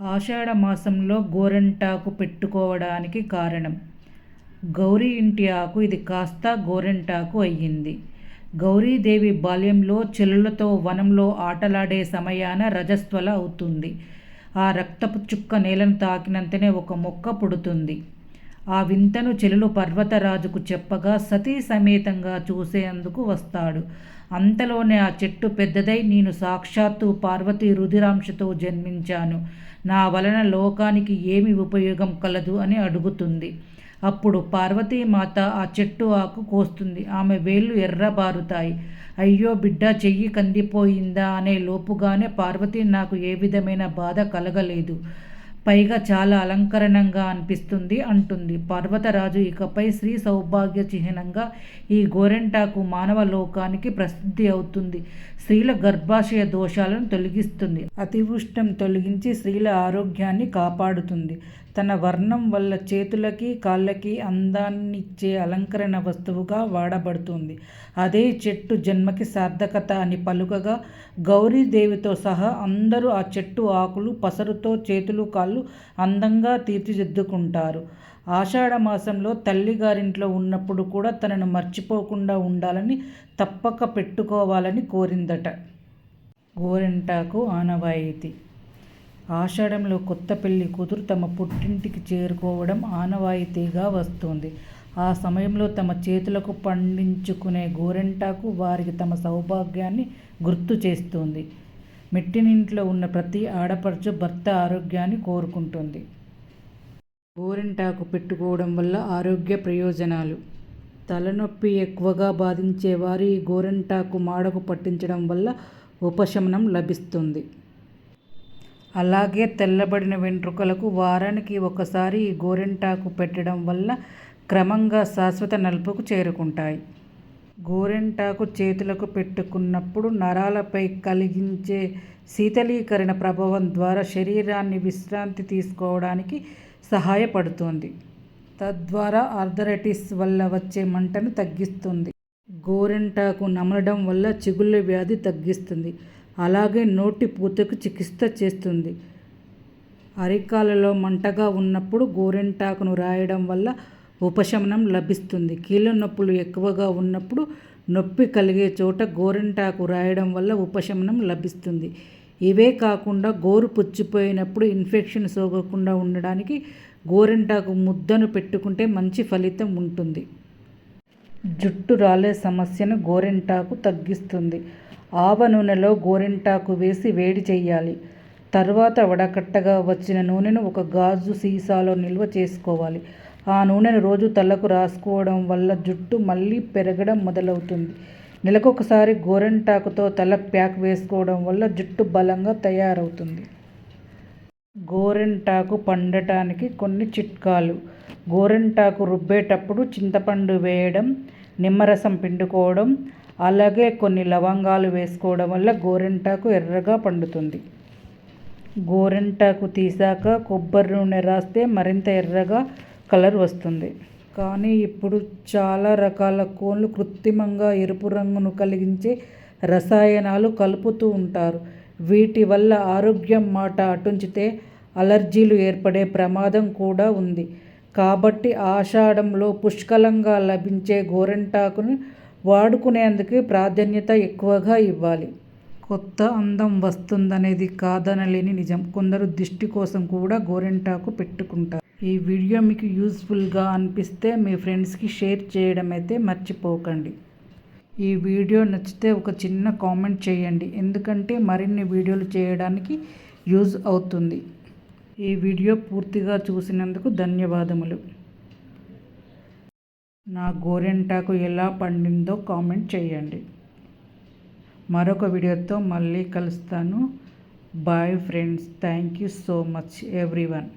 ఆషాఢ మాసంలో గోరెంటాకు పెట్టుకోవడానికి కారణం. గౌరీ ఇంటి ఆకు ఇది కాస్త గోరెంటాకు అయ్యింది. గౌరీదేవి బాల్యంలో చెల్లులతో వనంలో ఆటలాడే సమయాన రజస్వల అవుతుంది. ఆ రక్తపు చుక్క నేలను తాకినంతనే ఒక మొక్క పుడుతుంది. ఆ వింతను చెలులు పర్వతరాజుకు చెప్పగా సతీ సమేతంగా చూసేందుకు వస్తాడు. అంతలోనే ఆ చెట్టు పెద్దదై నేను సాక్షాత్తు పార్వతి రుధిరాంశతో జన్మించాను. నా వలన లోకానికి ఏమి ఉపయోగం కలదు అని అడుగుతుంది. అప్పుడు పార్వతీమాత ఆ చెట్టు ఆకు కోస్తుంది. ఆమె వేళ్ళు ఎర్రబారుతాయి. అయ్యో బిడ్డ చెయ్యి కందిపోయిందా అనే లోపుగానే పార్వతి నాకు ఏ విధమైన బాధ కలగలేదు. పైగా చాలా అలంకరణంగా అనిపిస్తుంది అంటుంది. పర్వతరాజు ఇకపై శ్రీ సౌభాగ్య చిహ్నంగా ఈ గోరెంటాకు మానవ లోకానికి ప్రసిద్ధి అవుతుంది. స్త్రీల గర్భాశయ దోషాలను తొలగిస్తుంది. అతివృష్టం తొలగించి స్త్రీల ఆరోగ్యాన్ని కాపాడుతుంది. తన వర్ణం వల్ల చేతులకి కాళ్ళకి అందాన్నిచ్చే అలంకరణ వస్తువుగా వాడబడుతుంది. అదే చెట్టు జన్మకి సార్థకత అని పలుకగా గౌరీదేవితో సహా అందరూ ఆ చెట్టు ఆకులు పసరుతో చేతులు కాళ్ళు అందంగా తీర్చిదిద్దుకుంటారు. ఆషాఢ మాసంలో తల్లిగారింట్లో ఉన్నప్పుడు కూడా తనను మర్చిపోకుండా ఉండాలని తప్పక పెట్టుకోవాలని కోరిందట. గోరింటాకు ఆనవాయితీ. ఆషాఢంలో కొత్త పెళ్ళి కూతురు తమ పుట్టింటికి చేరుకోవడం ఆనవాయితీగా వస్తుంది. ఆ సమయంలో తమ చేతులకు పండించుకునే గోరెంటాకు వారికి తమ సౌభాగ్యాన్ని గుర్తు చేస్తుంది. మెట్టినింట్లో ఉన్న ప్రతి ఆడపడుచు భర్త ఆరోగ్యాన్ని కోరుకుంటుంది. గోరింటాకు పెట్టుకోవడం వల్ల ఆరోగ్య ప్రయోజనాలు. తలనొప్పి ఎక్కువగా బాధించే వారి ఈ గోరింటాకు మాడకు పట్టించడం వల్ల ఉపశమనం లభిస్తుంది. అలాగే తెల్లబడిన వెంట్రుకలకు వారానికి ఒకసారి ఈ గోరింటాకు పెట్టడం వల్ల క్రమంగా శాశ్వత నలుపుకు చేరుకుంటాయి. గోరింటాకు చేతులకు పెట్టుకున్నప్పుడు నరాలపై కలిగించే శీతలీకరణ ప్రభావం ద్వారా శరీరాన్ని విశ్రాంతి తీసుకోవడానికి సహాయపడుతుంది. తద్వారా ఆర్థరైటిస్ వల్ల వచ్చే మంటను తగ్గిస్తుంది. గోరింటాకు నమలడం వల్ల చిగుళ్ళ వ్యాధి తగ్గిస్తుంది. అలాగే నోటి పూతకు చికిత్స చేస్తుంది. అరికాలలో మంటగా ఉన్నప్పుడు గోరెంటాకును రాయడం వల్ల ఉపశమనం లభిస్తుంది. కీళ్ళ నొప్పులు ఎక్కువగా ఉన్నప్పుడు నొప్పి కలిగే చోట గోరింటాకు రాయడం వల్ల ఉపశమనం లభిస్తుంది. ఇవే కాకుండా గోరు పుచ్చిపోయినప్పుడు ఇన్ఫెక్షన్ సోకకుండా ఉండడానికి గోరింటాకు ముద్దను పెట్టుకుంటే మంచి ఫలితం ఉంటుంది. జుట్టు రాలే సమస్యను గోరింటాకు తగ్గిస్తుంది. ఆవ నూనెలో గోరింటాకు వేసి వేడి చేయాలి. తర్వాత వడకట్టగా వచ్చిన నూనెను ఒక గాజు సీసాలో నిల్వ చేసుకోవాలి. ఆ నూనెను రోజు తలకు రాసుకోవడం వల్ల జుట్టు మళ్ళీ పెరగడం మొదలవుతుంది. నెలకొకసారి గోరింటాకుతో తల ప్యాక్ వేసుకోవడం వల్ల జుట్టు బలంగా తయారవుతుంది. గోరింటాకు పండటానికి కొన్ని చిట్కాలు. గోరింటాకు రుబ్బేటప్పుడు చింతపండు వేయడం నిమ్మరసం పిండుకోవడం అలాగే కొన్ని లవంగాలు వేసుకోవడం వల్ల గోరింటాకు ఎర్రగా పండుతుంది. గోరింటాకు తీసాక కొబ్బరి నూనె రాస్తే మరింత ఎర్రగా కలర్ వస్తుంది. కానీ ఇప్పుడు చాలా రకాల కోన్లు కృత్రిమంగా ఎరుపు రంగును కలిగించే రసాయనాలు కలుపుతూ ఉంటారు. వీటి వల్ల ఆరోగ్యం మాట అటుంచితే అలర్జీలు ఏర్పడే ప్రమాదం కూడా ఉంది. కాబట్టి ఆషాఢంలో పుష్కలంగా లభించే గోరెంటాకును వాడుకునేందుకు ప్రాధాన్యత ఎక్కువగా ఇవ్వాలి. కొత్త అందం వస్తుందనేది కాదనలేని నిజం. కొందరు దిష్టి కోసం కూడా గోరెంటాకు పెట్టుకుంటారు. ఈ వీడియో మీకు యూస్ఫుల్గా అనిపిస్తే మీ ఫ్రెండ్స్కి షేర్ చేయడం అయితే మర్చిపోకండి. ఈ వీడియో నచ్చితే ఒక చిన్న కామెంట్ చేయండి. ఎందుకంటే మరిన్ని వీడియోలు చేయడానికి యూజ్ అవుతుంది. ఈ వీడియో పూర్తిగా చూసినందుకు ధన్యవాదములు. నా గోరెంటాకు ఎలా పండిందో కామెంట్ చేయండి. మరొక వీడియోతో మళ్ళీ కలుస్తాను. Bye friends thank you so much everyone